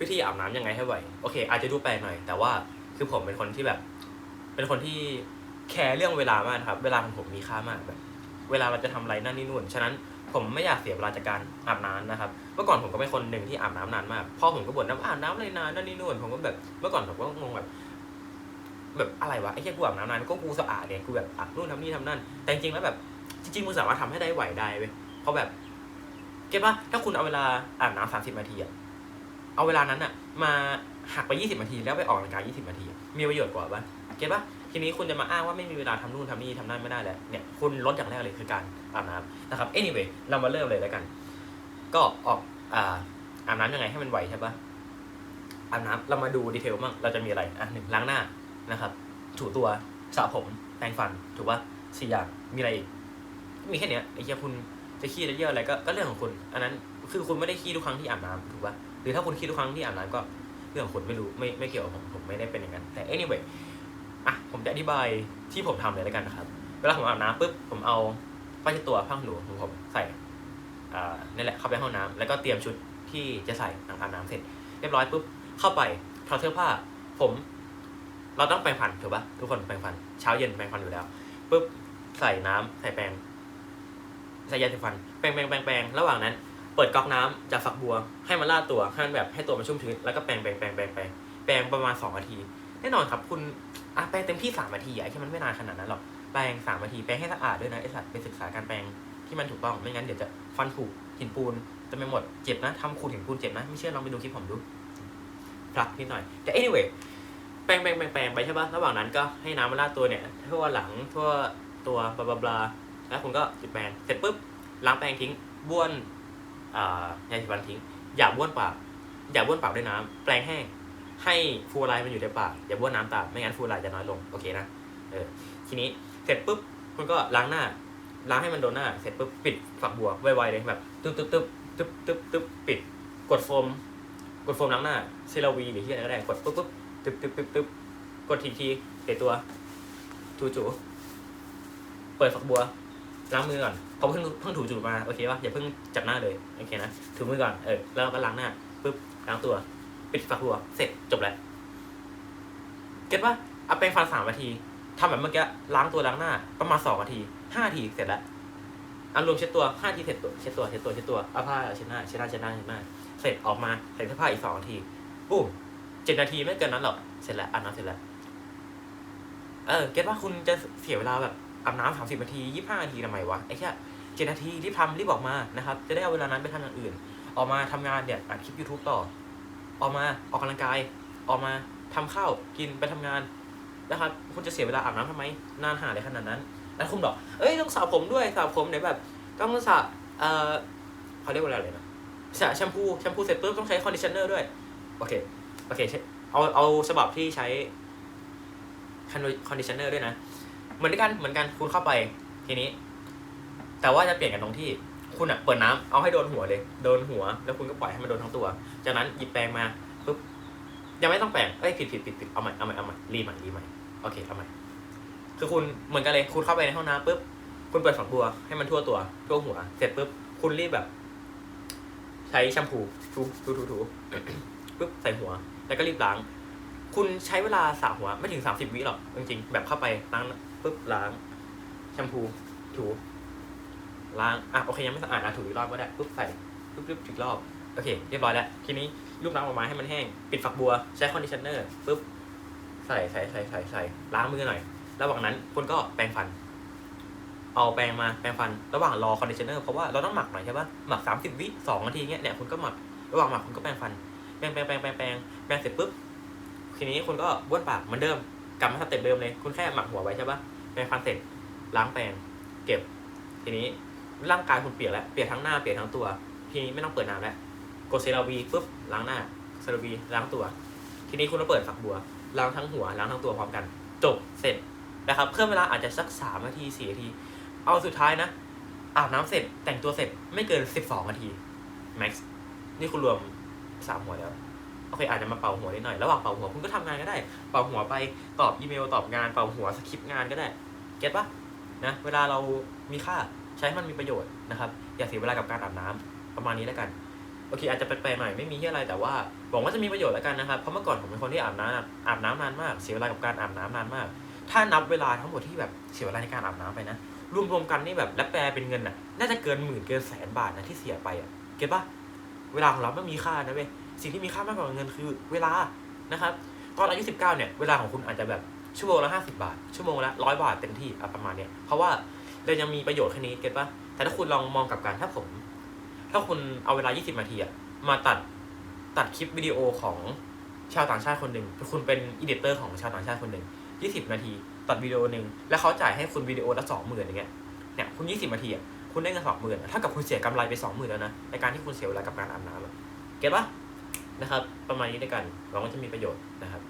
วิธีอาบน้ำยังไงให้ไหวโอเค อาจจะดูแปลกหน่อย แต่ว่าคือผมเป็นคนที่แบบ เป็นคนที่แคร์เรื่องเวลามากครับ เวลาของผมมีค่ามากแบบ เวลาเราจะทำอะไรนั่นนี่นู่น ฉะนั้นผมไม่อยากเสียเวลาจากการอาบน้ำนะครับ เมื่อก่อนผมก็เป็นคนหนึ่งที่อาบน้ำนานมากพ่อผมก็บ่นน้ำอาบน้ำอะไรนานนั่นนี่นู่นผมก็แบบ เมื่อก่อนผมก็งงแบบแบบอะไรวะไอ้แค่กูอาบน้ำนานก็กูสะอาดเนี่ยกูแบบอาบนู่นทำนี่ทำนั่น แต่จริงๆแล้วแบบจริงๆมึงสามารถทำให้ได้ไหวได้เว้ยเพราะแบบเก็ตปะถ้าคุณเอาเวลาอาบน้ำสามสิบนาทีอะ เอาเวลานั้นอะมาหักไปยี่สิบนาทีแล้วไปออกกำลังกายยี่สิบนาที มีประโยชน์กว่าปะเก็ตปะทีนี้คุณจะมาอ้างว่าไม่มีเวลาทำนู่นทำนี่ทำนั่นไม่ได้แล้วเนี่ยคุณลดอย่างแรกเลยคือการอาบน้ำนะครับ anyway เรามาเริ่มเลยแล้วกัน ก็ออกอ่าอาบน้ำยังไงให้มันไหวใช่ปะอาบน้ำเรามาดูดีเทลบ้างเราจะมีอะไรอะหนึ่งล้างหน้านะครับถูตัวสระผมแปรงฟันถูกปะสี่อย่างมีอะไรอีกมีแค่เนี้ยไอ้เหี้ยคุณจะขี้จะเยี่ยวอะไรก็ก็เรื่องของคุณ อันนั้นคือคุณไม่ได้ขี้ทุกครั้งที่อาบน้ำถูกปะ รือถ้าคุณขี้ทุกครั้งที่อาบน้ำก็เรื่องของคุณไม่รู้ไม่ไม่เกี่ยวกับผมผมไม่ได้เป็นอย่างนั้น แต่ anyway อะผมจะอธิบายที่ผมทำเลยแล้วกันนะครับเวลาผมอาบน้ำปุ๊บผมเอาผ้าเช็ดตัวผ้าหนูของผมใส่อ่านี่แหละเข้าไปห้องน้ำแล้วก็เตรียมชุดที่จะใส่หลังอาบน้ำเสร็จ เรียบร้อยปุ๊บเข้าไปถอดเสื้อผ้าผมเราต้องแปรงฟันถูกปะทุกคนแปรงฟันเช้าเย็นแปรงฟันอยู่แล้วปุ๊บใส่น้ำใส่แปรงใส่ยาสีฟันแปรงแปรงแปรงแปรงระหว่างนั้น เปิดก๊อกน้ำจากฝักบัว ให้มันล่าตัวให้มันแบบให้ตัวมันชุ่มชื้นแล้วก็แปรงแปรงแปรงแปรงแปรงแปรงประมาณสองนาทีแน่นอนครับคุณอะแปรงเต็มที่สามนาทีอะแค่มันไม่นานขนาดนั้นหรอกแปรงสามนาทีแปรงให้สะอาดด้วยนะไอสัตว์ไปศึกษาการแปรงที่มันถูกต้องไม่งั้นเดี๋ยวจะฟันผุหินปูนจะไม่หมดเจ็บนะทำขูดหินปูนเจ็บนะไม่เชื่อลองไปดูคลิปผมดูพลักนิดหน่อยแต่ anyway แปรงแปรงแปรงแปรงไปใช่ปะระหว่างนั้นก็ให้น้ำมันล่าตัวเนี่ยทั่วหลังทั่วตัวบลาบลาแล้วคุณก็หยุดแปรงเสร็จปุ๊บล้างแปรงทิ้งบ้วน ยาสีฟันทิ้ง อย่าบ้วนปาก อย่าบ้วนปากด้วยน้ำแปรงแห้ง ให้ฟูไลน์มันอยู่ในปาก อย่าบ้วนน้ำตาม ไม่งั้นฟูไลน์จะน้อยลง โอเคนะ เออ ทีนี้เสร็จปุ๊บคุณก็ล้างหน้า ล้างให้มันโดนหน้า เสร็จปุ๊บปิดฝักบัวไวๆเลยแบบตึ๊บตึ๊บตึ๊บตึ๊บตึ๊บตึ๊บปิด กดโฟม กดโฟมล้างหน้า เซราวีหรือที่อะไรก็ได้ กดปุ๊บปุ๊บตึ๊บตึ๊บตึ๊บตึ๊บกดทีทีเตะตัวถูจูเปิดฝักบัว ล้างมือก่อนเขาเพิ่งเพิ่งถูจูมาโอเคป่ะอย่าเพิ่งจับหน้าเลยโอเคนะถูมือก่อนเออแล้วก็ล้างหน้าปุ๊บล้างตัว ปิดฝักบัวเสร็จจบแล้วเก็ตป่ะเอาแปรงฟันสามนาทีทำแบบเมื่อกี้ล้างตัวล้างหน้า ประมาณสองนาทีห้านาทีเสร็จแล้วอารวมเช็ดตัวห้านาทีเสร็จตัวเช็ดตัวเช็ดตัวเช็ดตัวเอาผ้าเช็ดหน้าเช็ดหน้าเช็ดหน้าเช็ดหน้าเสร็จออกมาใส่เสื้อผ้าอีกสองนาทีปุ๊บเจ็ดนาทีไม่เกินนั้นหรอกเสร็จแล้วอาบน้ำเสร็จแล้วเออเก็ตว่าคุณจะเสียเวลาแบบ อาบน้ำสามสิบนาทียี่ห้านาทีทำไมวะไอ้แค่เจ็ดนาทีรีบทำรีบออกมานะครับ จะได้เอาเวลานั้นไปทำอย่างอื่น ออกมาทำงานเนี่ยอัดคลิป YouTube ต่อ ออกมาออกกำลังกาย ออกมาทำข้าวกินไปทำงานนะครับคุณจะเสียเวลาอาบน้ำทำไมนานหาอะไรขนาดนั้น แล้วคุณบอกเอ้ยต้องสระผมด้วยสระผมเนี่ยแบบต้องสระเอ่อเขาเรียกว่าอะไรนะสระแชมพูแชมพูเสร็จปุ๊บต้องใช้คอนดิชเนอร์ด้วยโอเคโอเคใช่เอาเอาฉบับที่ใช้คอนดิชเนอร์ด้วยนะ เหมือนกันเหมือนกันคุณเข้าไปทีนี้ แต่ว่าจะเปลี่ยนกันตรงที่ คุณอะเปิดน้ำเอาให้โดนหัวเลย โดนหัว แล้วคุณก็ปล่อยให้มันโดนทั้งตัว จากนั้นหยิบแปรงมาปุ๊บยังไม่ต้องแปรงเอ้ยผิดผิดผิดผิดเอาใหม่เอาใหม่เอาใหม่รีใหม่รีใหม่โอเคเอาใหม่คือคุณเหมือนกันเลยคุณเข้าไปในห้องน้ำปุ๊บคุณเปิดฝักบัวให้มันทั่วตัวทั่วหัว เสร็จปุ๊บคุณรีบแบบ ใช้แชมพูถูถูถูถูปุ๊บใส่หัว แล้วก็รีบล้าง คุณใช้เวลาสระหัวไม่ถึงสามสิบวิหรอกจริงๆแบบเข้าไปล้างปุ๊บล้าง แชมพูถู ล้างอะโอเคยังไม่สะอาดอะถูอีกรอบก็ได้ปุ๊บใส่ปุ๊บปุ๊บถูกรอบโอเคเรียบร้อยแล้วทีนี้ลูบน้ำออกมาให้มันแห้งปิดฝักบัวใช้คอนดิชเนอร์ปุ๊บใส่ใส่ใส่ใส่ใส่ล้างมือหน่อย ระหว่างนั้นคุณก็แปรงฟัน เอาแปรงมาแปรงฟัน ระหว่างรอคอนดิชเนอร์เพราะว่าเราต้องหมักหน่อยใช่ปะหมักสามสิบวิสองนาทีเงี้ยเนี่ยคุณก็หมักระหว่างหมักคุณก็แปรงฟันแปรงแปรงแปรงแปรงแปรงเสร็จปุ๊บ ทีนี้คุณก็บ้วนปากเหมือนเดิมกลับมาสเต็ปเดิมเลย คุณแค่หมักหัวไว้ใช่ปะแปรงฟันเสร็จล้างแปรงเก็บ ทีนี้ร่างกายคุณเปียกแล้วเปียกทั้งหน้าเปียกทั้งตัว ทีนี้ไม่ต้องเปิดน้ำแล้วกดเซราวีปุ๊บล้างหน้าเซราวีล้างตัว ทีนี้คุณก็เปิดฝักบัวล้างทั้งหัวล้างทั้งตัวพร้อมกัน จบเสร็จนะครับเพิ่มเวลาอาจจะสักสามนาทีสี่นาที เอาสุดท้ายนะอาบน้ำเสร็จแต่งตัวเสร็จไม่เกินสิบสองนาทีแม็กซ์นี่คุณรวมสามหัวแล้ว โอเคอาจจะมาเป่าหัวนิดหน่อยระหว่างเป่าหัวคุณก็ทำงานก็ได้ เป่าหัวไปตอบอีเมลตอบงานเป่าหัวสคริปต์งานก็ได้เก็ตปะนะเวลาเรามีค่าใช้มันมีประโยชน์นะครับ อย่าเสียเวลากับการอาบน้ำประมาณนี้แล้วกันโอเคอาจจะแปลกๆหน่อยไม่มีที่อะไรแต่ว่าหวังว่าจะมีประโยชน์แล้วกันนะครับเพราะเมื่อก่อนผมเป็นคนที่อาบน้ำอาบน้ำนานมาก เสียเวลากับการอาบน้ำนานมาก ถ้านับเวลาทั้งหมดที่แบบเสียเวลาในการอาบน้ำไปนะรวมๆกันนี่แบบและแปลเป็นเงินอะน่าจะเกินหมื่นเกินแสนบาทนะที่เสียไปอะเก็ตปะเวลาของเราไม่มีค่านะเว้ย สิ่งที่มีค่ามากกว่าเงินคือเวลานะครับ ตอนอายุ 19 เนี่ย เวลาของคุณอาจจะแบบชั่วโมงละ 50 บาท ชั่วโมงละร้อยบาทเต็มที่ประมาณเนี้ยเพราะว่าเรายังมีประโยชน์แค่นี้เก็ตปะแต่ถ้าคุณลองมองกับกันถ้าผม ถ้าคุณเอาเวลา 20 นาทีอะมาตัดตัดคลิปวิดีโอของชาวต่างชาติคนหนึ่งคุณเป็นอีดิเตอร์ของชาวต่างชาติคนหนึ่ง20 นาที ตัดวิดีโอหนึ่งแล้วเขาจ่ายให้คุณวิดีโอละสองหมื่นอย่างเงี้ยเนี่ยคุณ 20 นาทีอะคุณได้เงินสองหมื่นเท่ากับคุณเสียกำไรไปสองหมื่นแล้วนะในการที่คุณเสียเวลากับการอาบน้ำเก็ตปะ นะครับ ประมาณนี้ด้วยกันหวังว่าจะมีประโยชน์นะครับ